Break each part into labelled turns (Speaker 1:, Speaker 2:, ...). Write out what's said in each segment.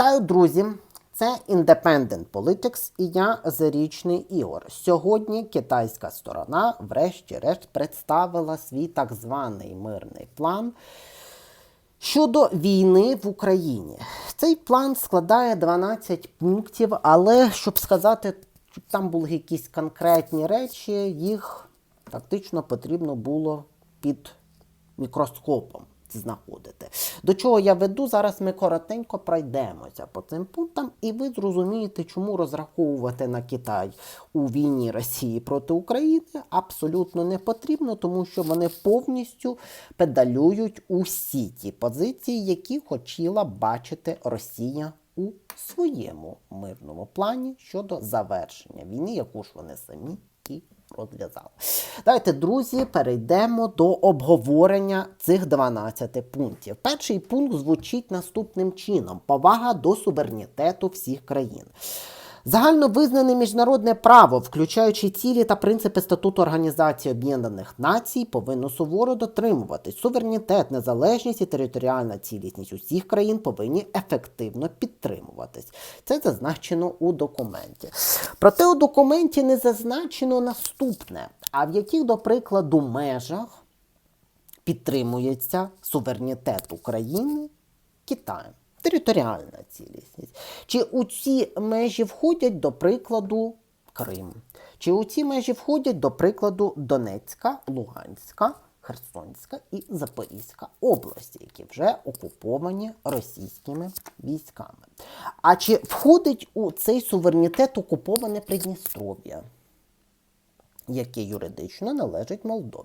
Speaker 1: Вітаю, друзі! Це Independent Politics і я Зарічний Ігор. Сьогодні китайська сторона, врешті-решт, представила свій так званий мирний план щодо війни в Україні. Цей план складає 12 пунктів, але щоб сказати, щоб там були якісь конкретні речі, їх фактично потрібно було під мікроскопом знаходити. До чого я веду, зараз ми коротенько пройдемося по цим пунктам, і ви зрозумієте, чому розраховувати на Китай у війні Росії проти України абсолютно не потрібно, тому що вони повністю педалюють усі ті позиції, які хотіла бачити Росія у своєму мирному плані щодо завершення війни, яку ж вони самі і розв'язали. Давайте, друзі, перейдемо до обговорення цих 12 пунктів. Перший пункт звучить наступним чином: повага до суверенітету всіх країн. Загально визнане міжнародне право, включаючи цілі та принципи статуту Організації Об'єднаних Націй, повинно суворо дотримуватись. Суверенітет, незалежність і територіальна цілісність усіх країн повинні ефективно підтримуватись. Це зазначено у документі. Проте у документі не зазначено наступне: а в яких, до прикладу, межах підтримується суверенітет України Китаєм. Територіальна цілісність. Чи у ці межі входять, до прикладу, Крим? Чи у ці межі входять, до прикладу, Донецька, Луганська, Херсонська і Запорізька області, які вже окуповані російськими військами? А чи входить у цей суверенітет окуповане Придністров'я, яке юридично належить Молдові?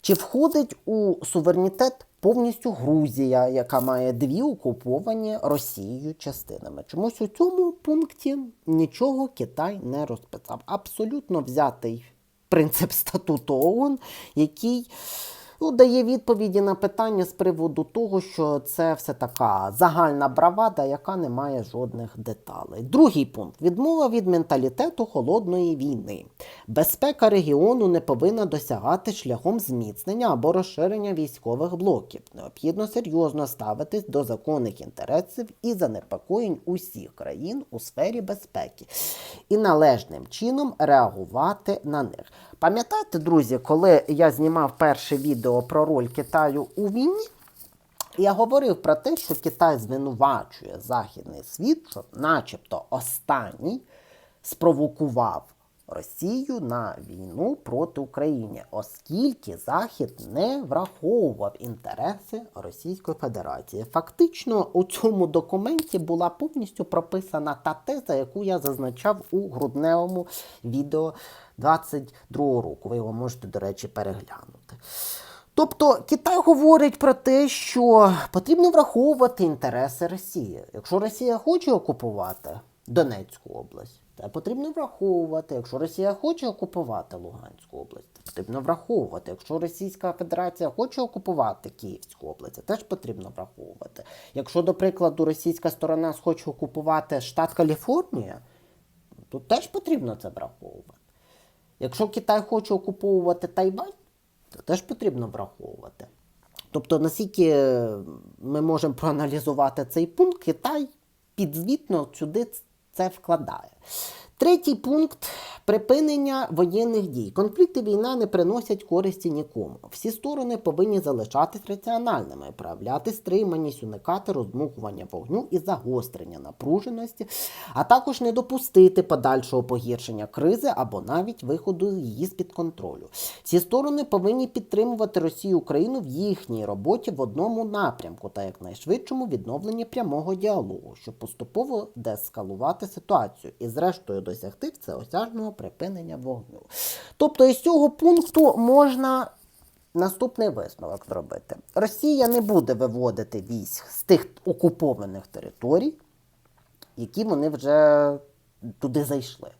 Speaker 1: Чи входить у суверенітет повністю Грузія, яка має дві окуповані Росією частинами? Чомусь у цьому пункті нічого Китай не розписав. Абсолютно взятий принцип статуту ООН, який ну, дає відповіді на питання з приводу того, що це все така загальна бравада, яка не має жодних деталей. Другий пункт відмова від менталітету холодної війни. Безпека регіону не повинна досягати шляхом зміцнення або розширення військових блоків. Необхідно серйозно ставитись до законних інтересів і занепокоєнь усіх країн у сфері безпеки і належним чином реагувати на них. Пам'ятаєте, друзі, коли я знімав перше відео про роль Китаю у війні? Я говорив про те, що Китай звинувачує Західний світ, що начебто останній спровокував Росію на війну проти України, оскільки Захід не враховував інтереси Російської Федерації. Фактично у цьому документі була повністю прописана та теза, яку я зазначав у грудневому відео 22 року. Ви його можете, до речі, переглянути. Тобто Китай говорить про те, що потрібно враховувати інтереси Росії. Якщо Росія хоче окупувати Донецьку область, потрібно враховувати. Якщо Росія хоче окупувати Луганську область, потрібно враховувати. Якщо Російська Федерація хоче окупувати Київську область, це теж потрібно враховувати. Якщо, до прикладу, російська сторона хоче окупувати штат Каліфорнія, то теж потрібно це враховувати. Якщо Китай хоче окуповувати Тайвань, то теж потрібно враховувати. Тобто, наскільки ми можемо проаналізувати цей пункт, Китай підзвітно сюди це вкладає. Третій пункт припинення воєнних дій. Конфлікти війна не приносять користі нікому. Всі сторони повинні залишатись раціональними, проявляти стриманість, уникати роздмухування вогню і загострення напруженості, а також не допустити подальшого погіршення кризи або навіть виходу її з-під контролю. Ці сторони повинні підтримувати Росію Україну в їхній роботі в одному напрямку та якнайшвидшому відновленні прямого діалогу, щоб поступово деескалувати ситуацію і, зрештою, досягти всеосяжного припинення вогню. Тобто із цього пункту можна наступний висновок зробити. Росія не буде виводити військ з тих окупованих територій, які вони вже туди зайшли.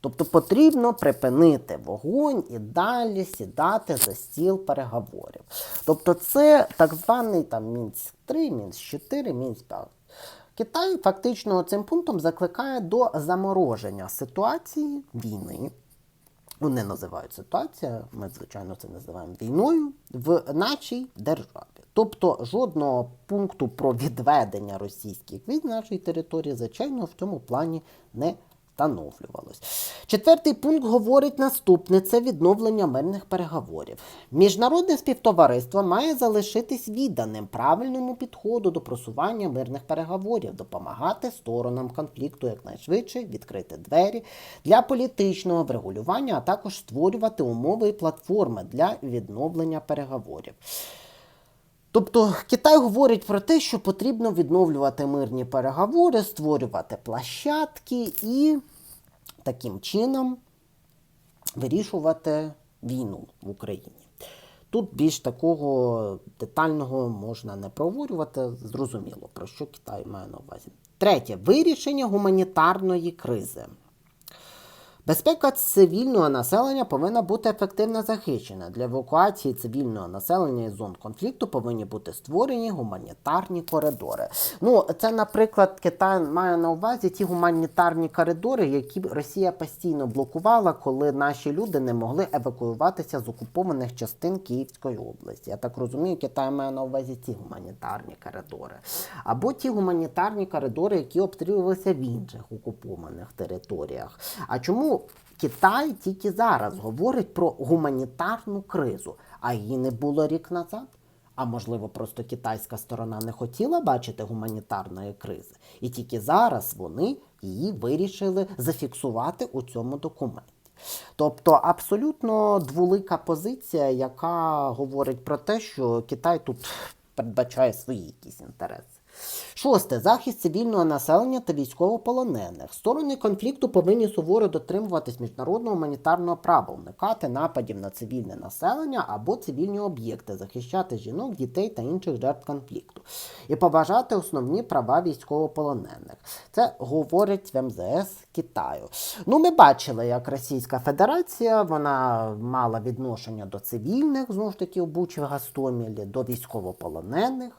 Speaker 1: Тобто потрібно припинити вогонь і далі сідати за стіл переговорів. Тобто це так званий там Мінськ 3, Мінськ 4, Мінськ 5. Китай фактично цим пунктом закликає до замороження ситуації війни вони називають ситуація, ми, звичайно, це називаємо війною в нашій державі. Тобто жодного пункту про відведення російських військ нашої території, звичайно, в цьому плані не встановлювалось. Четвертий пункт говорить наступне: це відновлення мирних переговорів. Міжнародне співтовариство має залишитись відданим правильному підходу до просування мирних переговорів, допомагати сторонам конфлікту якнайшвидше відкрити двері для політичного врегулювання, а також створювати умови і платформи для відновлення переговорів. Тобто Китай говорить про те, що потрібно відновлювати мирні переговори, створювати площадки і таким чином вирішувати війну в Україні. Тут більш такого детального можна не проговорювати, зрозуміло, про що Китай має на увазі. Третє вирішення гуманітарної кризи. Безпека цивільного населення повинна бути ефективно захищена. Для евакуації цивільного населення із зон конфлікту повинні бути створені гуманітарні коридори. Ну, це, наприклад, Китай має на увазі ті гуманітарні коридори, які Росія постійно блокувала, коли наші люди не могли евакуюватися з окупованих частин Київської області. Я так розумію, Китай має на увазі ці гуманітарні коридори. Або ті гуманітарні коридори, які обстрілювалися в інших окупованих територіях. А чому Китай тільки зараз говорить про гуманітарну кризу, а її не було рік назад? А можливо, просто китайська сторона не хотіла бачити гуманітарної кризи, і тільки зараз вони її вирішили зафіксувати у цьому документі. Тобто абсолютно дволика позиція, яка говорить про те, що Китай тут передбачає свої якісь інтереси. Шосте захист цивільного населення та військовополонених. Сторони конфлікту повинні суворо дотримуватись міжнародного гуманітарного права, уникати нападів на цивільне населення або цивільні об'єкти, захищати жінок, дітей та інших жертв конфлікту і поважати основні права військовополонених. Це говорить в МЗС Китаю. Ну, ми бачили, як Російська Федерація вона мала відношення до цивільних, знову ж таки, у Бучі в Гастомілі, до військовополонених.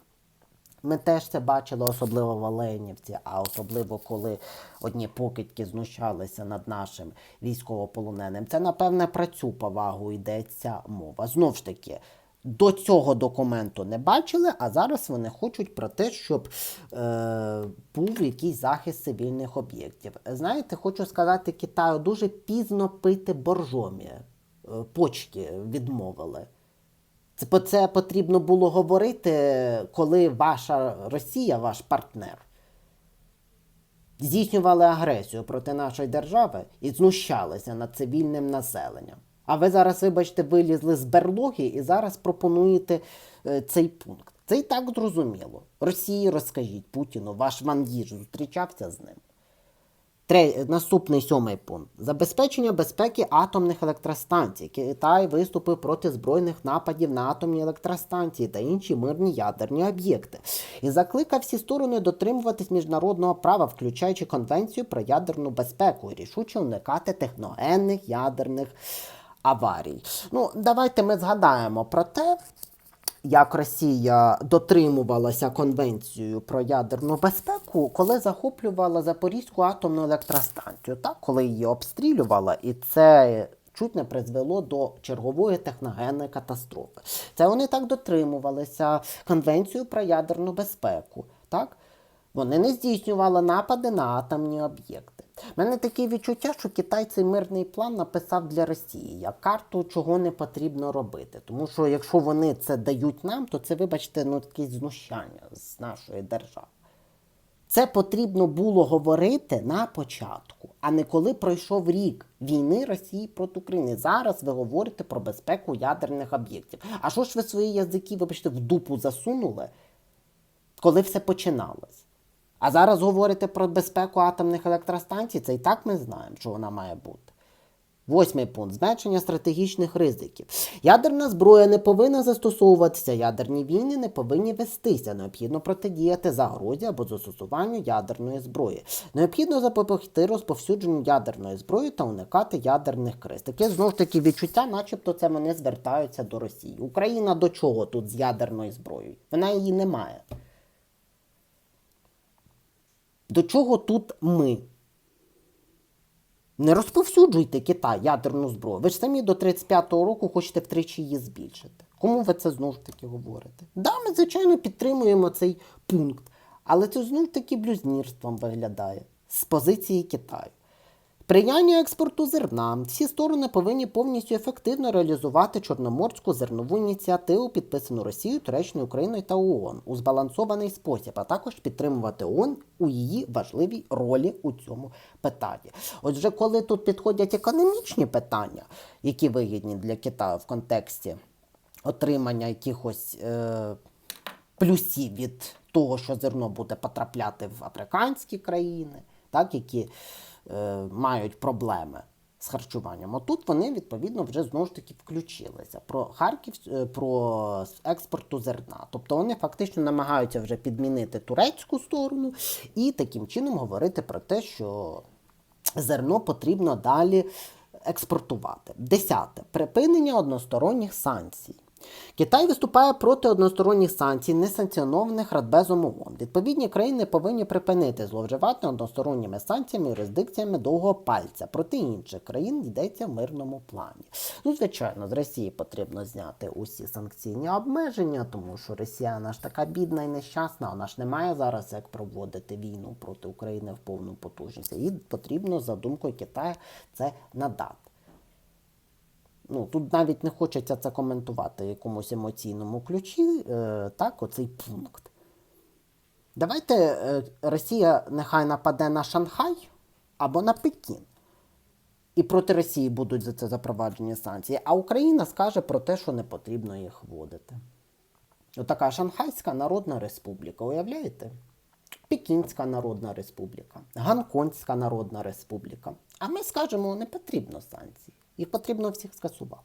Speaker 1: Ми теж це бачили, особливо в Оленівці, а особливо коли одні покидьки знущалися над нашим військовополоненим. Це, напевне, про цю повагу йдеться мова. Знову ж таки, до цього документу не бачили, а зараз вони хочуть про те, щоб е, був якийсь захист цивільних об'єктів. Знаєте, хочу сказати Китаю, дуже пізно пити боржомі. Е, почки відмовили. Це це потрібно було говорити, коли ваша Росія, ваш партнер, здійснювали агресію проти нашої держави і знущалися над цивільним населенням. А ви зараз, вибачте, вилізли з берлоги і зараз пропонуєте е, цей пункт. Це і так зрозуміло. Росії розкажіть Путіну, ваш Ван зустрічався з ним. Тре... Наступний сьомий пункт. Забезпечення безпеки атомних електростанцій. Китай виступив проти збройних нападів на атомні електростанції та інші мирні ядерні об'єкти. І закликав всі сторони дотримуватись міжнародного права, включаючи Конвенцію про ядерну безпеку, і рішуче уникати техногенних ядерних аварій. Ну, давайте ми згадаємо про те, як Росія дотримувалася конвенцію про ядерну безпеку, коли захоплювала Запорізьку атомну електростанцію, так коли її обстрілювала, і це чуть не призвело до чергової техногенної катастрофи. Це вони так дотримувалися конвенцію про ядерну безпеку, так. Вони не здійснювали напади на атомні об'єкти. Мене таке відчуття, що Китай цей мирний план написав для Росії як карту, чого не потрібно робити. Тому що якщо вони це дають нам, то це, вибачте, ну якесь знущання з нашої держави. Це потрібно було говорити на початку, а не коли пройшов рік війни Росії проти України. Зараз ви говорите про безпеку ядерних об'єктів. А що ж ви свої язики, вибачте, в дупу засунули, коли все починалось? А зараз говорите про безпеку атомних електростанцій, це і так ми знаємо, що вона має бути. Восьмий пункт зменшення стратегічних ризиків. Ядерна зброя не повинна застосовуватися, ядерні війни не повинні вестися. Необхідно протидіяти загрозі або застосуванню ядерної зброї. Необхідно запобігти розповсюдженню ядерної зброї та уникати ядерних криз. Таке знову ж таки відчуття, начебто це вони звертаються до Росії. Україна до чого тут з ядерною зброєю? Вона її не має. До чого тут ми? Не розповсюджуйте Китай ядерну зброю. Ви ж самі до 35-го року хочете втричі її збільшити. Кому ви це знову ж таки говорите? Да, ми, звичайно, підтримуємо цей пункт, але це знов таки блюзнірством виглядає з позиції Китаю. Сприяння експорту зерна. Всі сторони повинні повністю ефективно реалізувати Чорноморську зернову ініціативу, підписану Росією, Туреччиною, Україною та ООН у збалансований спосіб, а також підтримувати ООН у її важливій ролі у цьому питанні. Отже, коли тут підходять економічні питання, які вигідні для Китаю в контексті отримання якихось е, плюсів від того, що зерно буде потрапляти в африканські країни, так, які е, мають проблеми з харчуванням. Отут вони відповідно вже знову ж таки включилися про Харків, е, про експорту зерна. Тобто вони фактично намагаються вже підмінити турецьку сторону і таким чином говорити про те, що зерно потрібно далі експортувати. Десяте припинення односторонніх санкцій. Китай виступає проти односторонніх санкцій, несанкціонованих Радбезом ООН. Відповідні країни повинні припинити зловживати односторонніми санкціями юрисдикціями довгого пальця. Проти інших країн йдеться в мирному плані. Ну, звичайно, з Росії потрібно зняти усі санкційні обмеження, тому що Росія ж така бідна і нещасна. Вона ж не має зараз як проводити війну проти України в повну потужність. Їй потрібно за думкою Китаю це надати. Ну, тут навіть не хочеться це коментувати в якомусь емоційному ключі, е, так, оцей пункт. Давайте е, Росія нехай нападе на Шанхай або на Пекін. І проти Росії будуть за це запроваджені санкції, а Україна скаже про те, що не потрібно їх вводити. Отака Шанхайська Народна Республіка, уявляєте? Пекінська Народна Республіка, Гонконгська Народна Республіка. А ми скажемо, не потрібно санкцій. Їх потрібно всіх скасувати.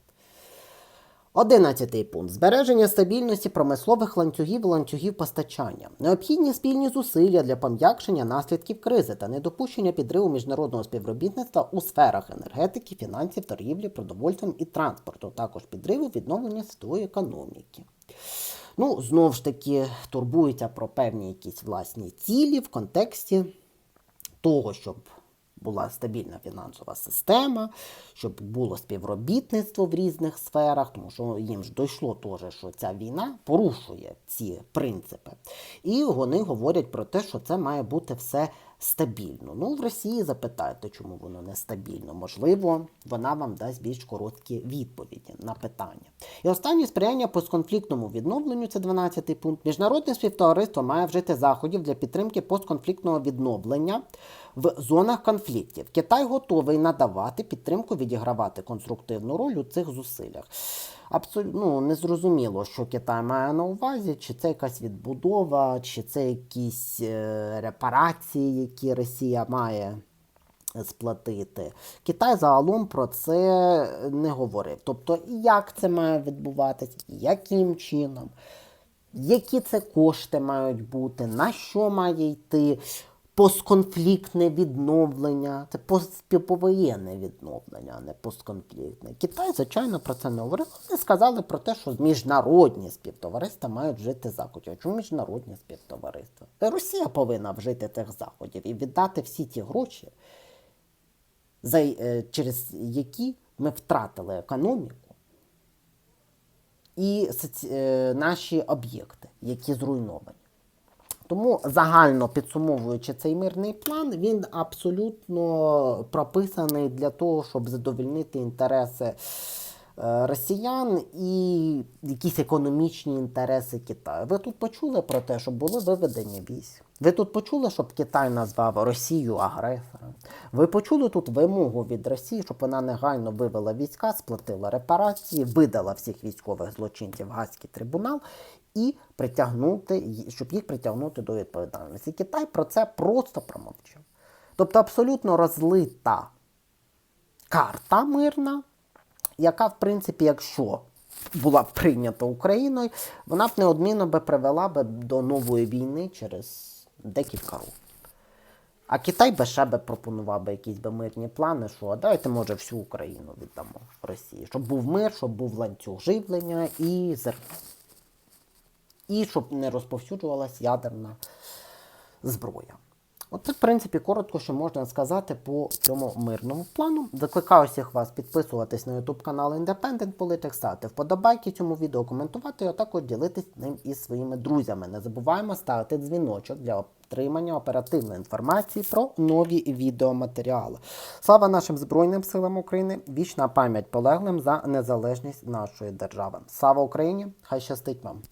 Speaker 1: Одинадцятий пункт. Збереження стабільності промислових ланцюгів і ланцюгів постачання. Необхідні спільні зусилля для пом'якшення наслідків кризи та недопущення підриву міжнародного співробітництва у сферах енергетики, фінансів, торгівлі, продовольством і транспорту, також підриву відновлення світової економіки. Ну, знову ж таки, турбуються про певні якісь власні цілі в контексті того, щоб була стабільна фінансова система, щоб було співробітництво в різних сферах, тому що їм ж дійшло теж, що ця війна порушує ці принципи. І вони говорять про те, що це має бути все стабільно. Ну, в Росії запитайте, чому воно нестабільно. Можливо, вона вам дасть більш короткі відповіді на питання. І останнє сприяння постконфліктному відновленню це 12-й пункт. Міжнародне співтовариство має вжити заходів для підтримки постконфліктного відновлення в зонах конфліктів. Китай готовий надавати підтримку, відігравати конструктивну роль у цих зусиллях. Абсолютно ну, не зрозуміло, що Китай має на увазі, чи це якась відбудова, чи це якісь е, репарації, які Росія має сплатити. Китай загалом про це не говорив. Тобто, як це має відбуватися, яким чином, які це кошти мають бути, на що має йти постконфліктне відновлення, це постповоєнне відновлення, а не постконфліктне. Китай, звичайно, про це не говорив. Вони сказали про те, що міжнародні співтовариства мають вжити заходів. Чому міжнародні співтовариства? Росія повинна вжити тих заходів і віддати всі ті гроші, за, е, через які ми втратили економіку і е, наші об'єкти, які зруйновані. Тому загально підсумовуючи цей мирний план, він абсолютно прописаний для того, щоб задовольнити інтереси е, росіян і якісь економічні інтереси Китаю. Ви тут почули про те, щоб були виведені військ. Ви тут почули, щоб Китай назвав Росію агресором. Ви почули тут вимогу від Росії, щоб вона негайно вивела війська, сплатила репарації, видала всіх військових злочинців в Гаазький трибунал і притягнути, щоб їх притягнути до відповідальності. Китай про це просто промовчав. Тобто абсолютно розлита карта мирна, яка, в принципі, якщо була б прийнята Україною, вона б неодмінно би привела б до нової війни через декілька років. А Китай би ще би пропонував би якісь би мирні плани, що давайте, може, всю Україну віддамо Росії, щоб був мир, щоб був ланцюг живлення і зерно. І щоб не розповсюджувалась ядерна зброя. Оце, в принципі, коротко, що можна сказати по цьому мирному плану. Закликаю всіх вас підписуватись на YouTube канал Independent Politics, ставити вподобайки цьому відео, коментувати, а також ділитись ним із своїми друзями. Не забуваємо ставити дзвіночок для отримання оперативної інформації про нові відеоматеріали. Слава нашим Збройним силам України! Вічна пам'ять полеглим за незалежність нашої держави. Слава Україні! Хай щастить вам!